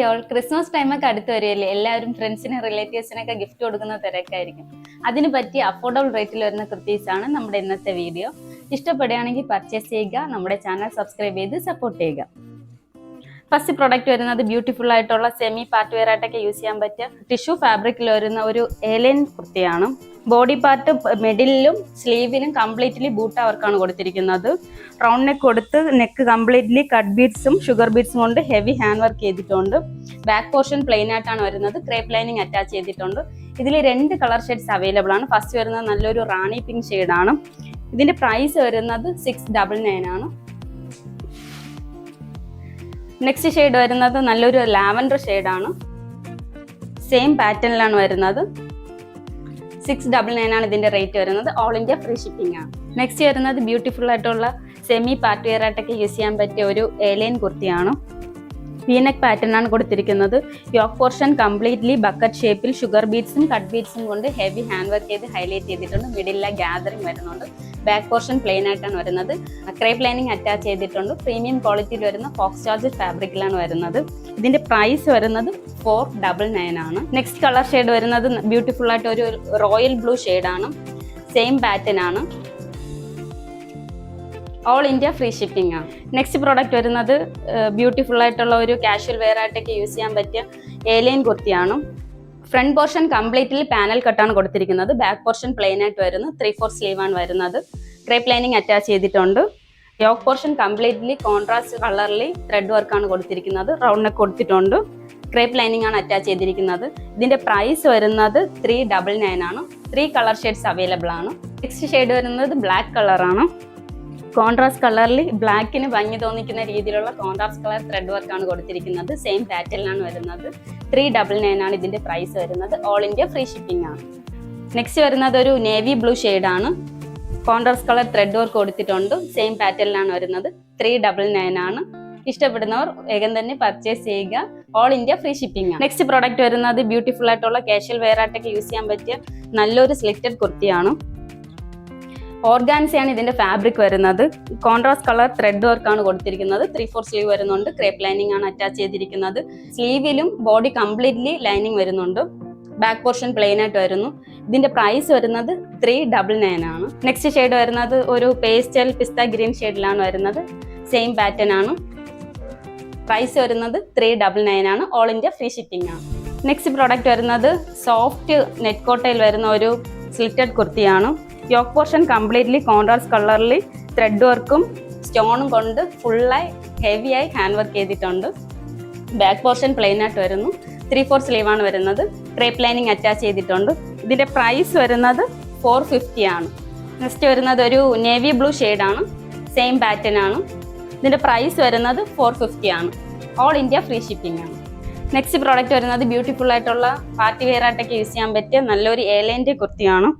Hi all Christmas ടൈമൊക്കെ അടുത്ത് വരികയല്ലേ എല്ലാവരും ഫ്രണ്ട്സിനും റിലേറ്റീവ്സിനൊക്കെ ഗിഫ്റ്റ് കൊടുക്കുന്ന തിരക്കായിരിക്കും. അതിന് പറ്റി അഫോർഡബിൾ റേറ്റിൽ വരുന്ന കുർത്തീസ് ആണ് നമ്മുടെ ഇന്നത്തെ വീഡിയോ ഇഷ്ടപ്പെടുകയാണെങ്കിൽ പർച്ചേസ് ചെയ്യുക നമ്മുടെ ചാനൽ സബ്സ്ക്രൈബ് ചെയ്ത് സപ്പോർട്ട് ചെയ്യുക. ഫസ്റ്റ് പ്രോഡക്റ്റ് വരുന്നത് ബ്യൂട്ടിഫുൾ ആയിട്ടുള്ള സെമി പാർട്ട് വെയർ ആയിട്ടൊക്കെ യൂസ് ചെയ്യാൻ പറ്റിയ ടിഷ്യൂ ഫാബ്രിക്കിൽ വരുന്ന ഒരു ഏലൈൻ കുർത്തിയാണ്. ബോഡി പാർട്ട് മെഡിലും സ്ലീവിനും കംപ്ലീറ്റ്ലി ബൂട്ട വർക്കാണ് കൊടുത്തിരിക്കുന്നത്. റൗണ്ട് നെക്ക് കൊടുത്ത് നെക്ക് കംപ്ലീറ്റ്ലി കട്ട് ബീഡ്സും ഷുഗർ ബീഡ്സും കൊണ്ട് ഹെവി ഹാൻഡ് വർക്ക് ചെയ്തിട്ടുണ്ട്. ബാക്ക് പോർഷൻ പ്ലെയിൻ ആയിട്ടാണ് വരുന്നത്. ക്രേപ്പ് ലൈനിങ് അറ്റാച്ച് ചെയ്തിട്ടുണ്ട്. ഇതിൽ രണ്ട് കളർ ഷെയ്ഡ്സ് അവൈലബിൾ ആണ്. ഫസ്റ്റ് വരുന്നത് നല്ലൊരു റാണി പിങ്ക് ഷെയ്ഡാണ് ഇതിന്റെ പ്രൈസ് വരുന്നത് സിക്സ് ഡബിൾ നയൻ ആണ്. നെക്സ്റ്റ് ഷെയ്ഡ് വരുന്നത് നല്ലൊരു ലാവൻഡർ ഷെയ്ഡാണ് സെയിം പാറ്റേണിലാണ് വരുന്നത്. സിക്സ് ഡബിൾ നയൻ ആണ് ഇതിന്റെ റേറ്റ് വരുന്നത്. ഓൾ ഇന്ത്യ ഫ്രീ ഷിപ്പിംഗ് ആണ്. നെക്സ്റ്റ് വരുന്നത് ബ്യൂട്ടിഫുൾ ആയിട്ടുള്ള സെമി പാർട്ട് വെയർ ആയിട്ടൊക്കെ യൂസ് ചെയ്യാൻ പറ്റിയ ഒരു ഏലിയൻ കുർത്തിയാണ്. വീനെക്ക് പാറ്റേൺ ആണ് കൊടുത്തിരിക്കുന്നത്. യോക്ക് പോർഷൻ കംപ്ലീറ്റ്ലി ബക്കറ്റ് ഷേപ്പിൽ ഷുഗർ ബീറ്റ്സും കട്ട് ബീറ്റ്സും കൊണ്ട് ഹെവി ഹാൻഡ് വർക്ക് ചെയ്ത് ഹൈലൈറ്റ് ചെയ്തിട്ടുണ്ട്. മിഡിലെ ഗ്യാദറിംഗ് വരുന്നുണ്ട്. ബാക്ക് പോർഷൻ പ്ലെയിൻ ആയിട്ടാണ് വരുന്നത്. ക്രേപ്പ് ലൈനിങ് അറ്റാച്ച് ചെയ്തിട്ടുണ്ട്. പ്രീമിയം ക്വാളിറ്റിയിൽ വരുന്ന ഫോക്സ് ചാർജ് ഫാബ്രിക്കിലാണ് വരുന്നത്. ഇതിന്റെ പ്രൈസ് വരുന്നത് ഫോർ ഡബിൾ നയൻ ആണ്. നെക്സ്റ്റ് കളർ ഷെയ്ഡ് വരുന്നത് ബ്യൂട്ടിഫുൾ ആയിട്ട് ഒരു റോയൽ ബ്ലൂ ആണ്. സെയിം പാറ്റേൺ ആണ്. ഓൾ ഇന്ത്യ ഫ്രീ ഷിപ്പിംഗ് ആണ് നെക്സ്റ്റ് പ്രോഡക്റ്റ് വരുന്നത് ബ്യൂട്ടിഫുൾ ആയിട്ടുള്ള ഒരു കാഷ്വൽ വെയർ ആയിട്ടൊക്കെ യൂസ് ചെയ്യാൻ പറ്റിയ ഏലിയൻ കുർത്തിയാണ്. ഫ്രണ്ട് പോർഷൻ കംപ്ലീറ്റ്ലി പാനൽ കട്ടാണ് കൊടുത്തിരിക്കുന്നത്. ബാക്ക് പോർഷൻ പ്ലെയിൻ ആയിട്ട് വരുന്നു. ത്രീ ഫോർ സ്ലീവ് ആണ് വരുന്നത്. ക്രേപ്പ് ലൈനിങ് അറ്റാച്ച് ചെയ്തിട്ടുണ്ട്. യോക്ക് പോർഷൻ കംപ്ലീറ്റ്ലി കോൺട്രാസ്റ്റ് കളറിൽ ത്രെഡ് വർക്കാണ് കൊടുത്തിരിക്കുന്നത്. റൗണ്ട് നെക്ക് കൊടുത്തിട്ടുണ്ട്. ക്രേപ്പ് ലൈനിങ് ആണ് അറ്റാച്ച് ചെയ്തിരിക്കുന്നത്. ഇതിന്റെ പ്രൈസ് വരുന്നത് ത്രീ ഡബിൾ നയൻ ആണ്. ത്രീ കളർ ഷെയ്ഡ്സ് അവൈലബിൾ ആണ്. നെക്സ്റ്റ് ഷെയ്ഡ് വരുന്നത് ബ്ലാക്ക് കളറാണ് കോൺട്രാസ്റ്റ് കളറിൽ ബ്ലാക്കിന് ഭംഗി തോന്നിക്കുന്ന രീതിയിലുള്ള കോൺട്രാസ്റ്റ് കളർ ത്രെഡ് വർക്ക് ആണ് കൊടുത്തിരിക്കുന്നത്. സെയിം പാറ്റേണിലാണ് വരുന്നത്. ത്രീ ഡബിൾ നയൻ ആണ് ഇതിന്റെ പ്രൈസ് വരുന്നത്. ഓൾ ഇന്ത്യ ഫ്രീ ഷിപ്പിംഗ് ആണ്. നെക്സ്റ്റ് വരുന്നത് ഒരു നേവി ബ്ലൂ ആണ്. കോൺട്രാസ്റ്റ് കളർ ത്രെഡ് വർക്ക് കൊടുത്തിട്ടുണ്ട്. സെയിം പാറ്റേണിലാണ് വരുന്നത്. ത്രീ ഡബിൾ നയൻ ആണ്. ഇഷ്ടപ്പെടുന്നവർ വേഗം തന്നെ പർച്ചേസ് ചെയ്യുക. ഓൾ ഇന്ത്യ ഫ്രീ ഷിപ്പിംഗ് ആണ്. നെക്സ്റ്റ് പ്രോഡക്റ്റ് വരുന്നത് ബ്യൂട്ടിഫുൾ ആയിട്ടുള്ള കാഷ്വൽ വെയർ ആയിട്ടൊക്കെ യൂസ് ചെയ്യാൻ പറ്റിയ നല്ലൊരു സെലക്റ്റഡ് കുർത്തിയാണ്. ഓർഗാൻസയാണ് ഇതിന്റെ ഫാബ്രിക് വരുന്നത്. കോൺട്രാസ്റ്റ് കളർ ത്രെഡ് വർക്ക് ആണ് കൊടുത്തിരിക്കുന്നത്. ത്രീ ഫോർ സ്ലീവ് വരുന്നുണ്ട്. ക്രേപ്പ് ലൈനിങ് ആണ് അറ്റാച്ച് ചെയ്തിരിക്കുന്നത്. സ്ലീവിലും ബോഡി കംപ്ലീറ്റ്ലി ലൈനിങ് വരുന്നുണ്ട്. ബാക്ക് പോർഷൻ പ്ലെയിൻ ആയിട്ട് വരുന്നു. ഇതിന്റെ പ്രൈസ് വരുന്നത് ത്രീ ഡബിൾ നയൻ ആണ്. നെക്സ്റ്റ് ഷെയ്ഡ് വരുന്നത് ഒരു പേസ്റ്റൽ പിസ്ത ഗ്രീൻ ഷെയ്ഡിലാണ് വരുന്നത്. സെയിം പാറ്റേൺ ആണ്. പ്രൈസ് വരുന്നത് ത്രീ ഡബിൾ നയൻ ആണ്. ഓൾ ഇന്ത്യ ഫ്രീ ഷിപ്പിംഗ് ആണ്. നെക്സ്റ്റ് പ്രോഡക്റ്റ് വരുന്നത് സോഫ്റ്റ് നെറ്റ് കോട്ടയിൽ വരുന്ന ഒരു സ്ലിറ്റഡ് കുർത്തിയാണ് യോക്ക് പോർഷൻ കംപ്ലീറ്റ്ലി കോൺട്രാസ്റ്റ് കളറിൽ ത്രെഡ് വർക്കും സ്റ്റോണും കൊണ്ട് ഫുള്ളായി ഹെവിയായി ഹാൻഡ് വർക്ക് ചെയ്തിട്ടുണ്ട്. ബാക്ക് പോർഷൻ പ്ലെയിൻ ആയിട്ട് വരുന്നു. ത്രീ ഫോർ സ്ലീവ് ആണ് വരുന്നത്. ക്രേപ്പ് ലൈനിങ് അറ്റാച്ച് ചെയ്തിട്ടുണ്ട്. ഇതിന്റെ പ്രൈസ് വരുന്നത് ഫോർ ഫിഫ്റ്റി ആണ്. നെക്സ്റ്റ് വരുന്നത് ഒരു നേവി ബ്ലൂ ആണ്. സെയിം പാറ്റേൺ ആണ്. ഇതിന്റെ പ്രൈസ് വരുന്നത് ഫോർ ഫിഫ്റ്റി ആണ്. ഓൾ ഇന്ത്യ ഫ്രീ ഷിപ്പിംഗ് ആണ്. നെക്സ്റ്റ് പ്രോഡക്റ്റ് വരുന്നത് ബ്യൂട്ടിഫുൾ ആയിട്ടുള്ള പാർട്ടി വെയർ ആയിട്ടൊക്കെ യൂസ് ചെയ്യാൻ പറ്റിയ നല്ലൊരു ഏലന്റെ കുർത്തിയാണ്.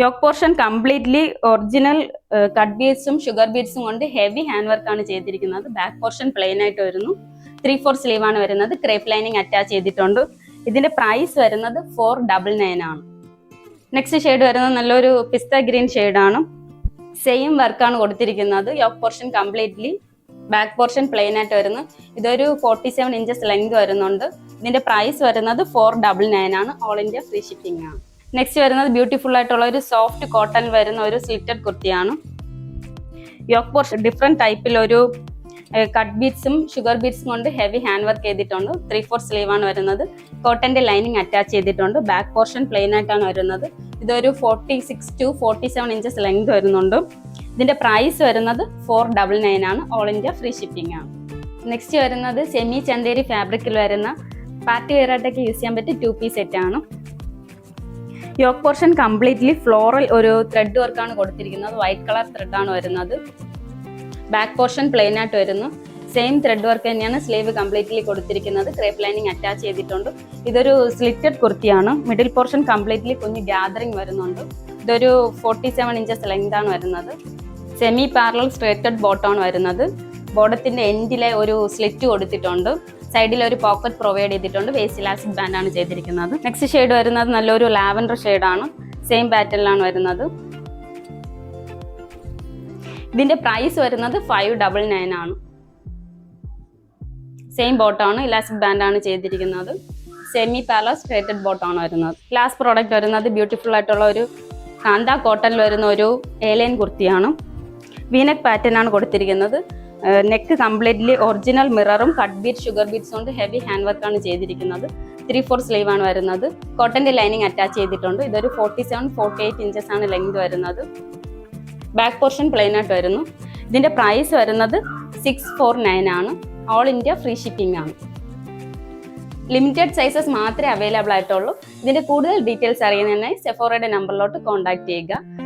Yoke portion completely original cut ബീഡ്സും sugar ബീഡ്സും കൊണ്ട് ഹെവി ഹാൻഡ് വർക്ക് ആണ് ചെയ്തിരിക്കുന്നത്. ബാക്ക് പോർഷൻ പ്ലെയിൻ ആയിട്ട് വരുന്നു. ത്രീ ഫോർ സ്ലീവ് ആണ് വരുന്നത്. ക്രേപ്പ് ലൈനിങ് അറ്റാച്ച് ചെയ്തിട്ടുണ്ട്. ഇതിന്റെ പ്രൈസ് വരുന്നത് ഫോർ ഡബിൾ നയൻ ആണ്. നെക്സ്റ്റ് ഷെയ്ഡ് വരുന്നത് നല്ലൊരു പിസ്ത ഗ്രീൻ ആണ്. സെയിം വർക്കാണ് കൊടുത്തിരിക്കുന്നത്. Yoke portion completely back portion plain ആയിട്ട് വരുന്നു. ഇതൊരു ഫോർട്ടി സെവൻ ഇഞ്ചസ് ലെങ്ത് വരുന്നുണ്ട്. ഇതിന്റെ പ്രൈസ് വരുന്നത് ഫോർ ഡബിൾ നയൻ ആണ്. ഓൾ ഇന്ത്യ ഫ്രീ ഷിപ്പിംഗ് ആണ്. നെക്സ്റ്റ് വരുന്നത് ബ്യൂട്ടിഫുൾ ആയിട്ടുള്ള ഒരു സോഫ്റ്റ് കോട്ടൺ വരുന്ന ഒരു സ്ലിറ്റഡ് കുർത്തിയാണ്. യോക്ക് പോർഷൻ ഡിഫറെന്റ് ടൈപ്പിൽ ഒരു കട്ട് ബീറ്റ്സും ഷുഗർ ബീറ്റ്സും കൊണ്ട് ഹെവി ഹാൻഡ് വർക്ക് ചെയ്തിട്ടുണ്ട്. ത്രീ ഫോർ സ്ലീവ് ആണ് വരുന്നത്. കോട്ടന്റെ ലൈനിങ് അറ്റാച്ച് ചെയ്തിട്ടുണ്ട്. ബാക്ക് പോർഷൻ പ്ലെയിൻ ആയിട്ടാണ് വരുന്നത്. ഇതൊരു forty six to forty seven inches length വരുന്നുണ്ട്. ഇതിന്റെ പ്രൈസ് വരുന്നത് ഫോർ ഡബിൾ നയൻ ആണ്. ഓൾ ഇന്ത്യ ഫ്രീ ഷിപ്പിംഗ് ആണ്. നെക്സ്റ്റ് വരുന്നത് സെമി ചന്തേരി ഫാബ്രിക്കിൽ വരുന്ന പാർട്ടി വെയർ ആയിട്ടൊക്കെ യൂസ് ചെയ്യാൻ പറ്റിയ ടു പീസ് സെറ്റ് ആണ്. യോക്ക് പോർഷൻ കംപ്ലീറ്റ്ലി ഫ്ലോറൽ ഒരു ത്രെഡ് വർക്കാണ് കൊടുത്തിരിക്കുന്നത്. വൈറ്റ് കളർ ത്രെഡ് ആണ് വരുന്നത്. ബാക്ക് പോർഷൻ പ്ലെയിൻ ആയിട്ട് വരുന്നു. സെയിം ത്രെഡ് വർക്ക് തന്നെയാണ് സ്ലീവ് കംപ്ലീറ്റ്ലി കൊടുത്തിരിക്കുന്നത്. ക്രേപ്പ് ലൈനിങ് അറ്റാച്ച് ചെയ്തിട്ടുണ്ട്. ഇതൊരു സ്ലിറ്റഡ് കുർത്തിയാണ്. മിഡിൽ പോർഷൻ കംപ്ലീറ്റ്ലി കുഞ്ഞ് ഗ്യാദറിങ് വരുന്നുണ്ട്. ഇതൊരു ഫോർട്ടി സെവൻ ഇഞ്ചസ് ലെങ്ത് ആണ് വരുന്നത്. സെമി പാരലൽ സ്ട്രേറ്റഡ് ബോട്ടമാണ് വരുന്നത്. ബോട്ടത്തിന്റെ എൻഡിലെ ഒരു സ്ലിറ്റ് കൊടുത്തിട്ടുണ്ട്. സൈഡിൽ ഒരു പോക്കറ്റ് പ്രൊവൈഡ് ചെയ്തിട്ടുണ്ട്. വേസ്റ്റ് ഇലാസ്റ്റിക് ബാൻഡ് ആണ് ചെയ്തിരിക്കുന്നത്. നെക്സ്റ്റ് ഷെയ്ഡ് വരുന്നത് നല്ലൊരു ലാവൻഡർ ആണ്. സെയിം പാറ്റേണിലാണ് വരുന്നത്. ഇതിന്റെ പ്രൈസ് വരുന്നത് ഫൈവ് ഡബിൾ നയൻ ആണ്. സെയിം ബോട്ടാണ് ഇലാസ്റ്റിക് ബാൻഡ് ആണ് ചെയ്തിരിക്കുന്നത്. സെമി പാലസ് സ്ട്രേറ്റഡ് ബോട്ടാണ് വരുന്നത്. ലാസ്റ്റ് പ്രോഡക്റ്റ് വരുന്നത് ബ്യൂട്ടിഫുൾ ആയിട്ടുള്ള ഒരു കാന്ത കോട്ടണിൽ വരുന്ന ഒരു ഏലൈൻ കുർത്തിയാണ്. വീനക് പാറ്റേൺ ആണ് കൊടുത്തിരിക്കുന്നത്. നെക്ക് കംപ്ലീറ്റ്ലി ഒറിജിനൽ മിററും കട്ട് ബീറ്റ് ഷുഗർ ബീറ്റ്സ് കൊണ്ട് ഹെവി ഹാൻഡ് വർക്ക് ആണ് ചെയ്തിരിക്കുന്നത്. ത്രീ ഫോർ സ്ലീവ് ആണ് വരുന്നത്. കോട്ടന്റെ ലൈനിങ് അറ്റാച്ച് ചെയ്തിട്ടുണ്ട്. ഇതൊരു forty seven forty eight inches ആണ് ലെങ്ത് വരുന്നത്. ബാക്ക് പോർഷൻ പ്ലെയിൻ ആയിട്ട് വരുന്നു. ഇതിന്റെ പ്രൈസ് വരുന്നത് സിക്സ് ഫോർ നയൻ ആണ്. ഓൾ ഇന്ത്യ ഫ്രീ ഷിപ്പിംഗ് ആണ്. ലിമിറ്റഡ് സൈസസ് മാത്രമേ അവൈലബിൾ ആയിട്ടുള്ളൂ. ഇതിന്റെ കൂടുതൽ ഡീറ്റെയിൽസ് അറിയുന്നതിനായി സെഫോറയുടെ നമ്പറിലോട്ട് കോൺടാക്ട് ചെയ്യുക.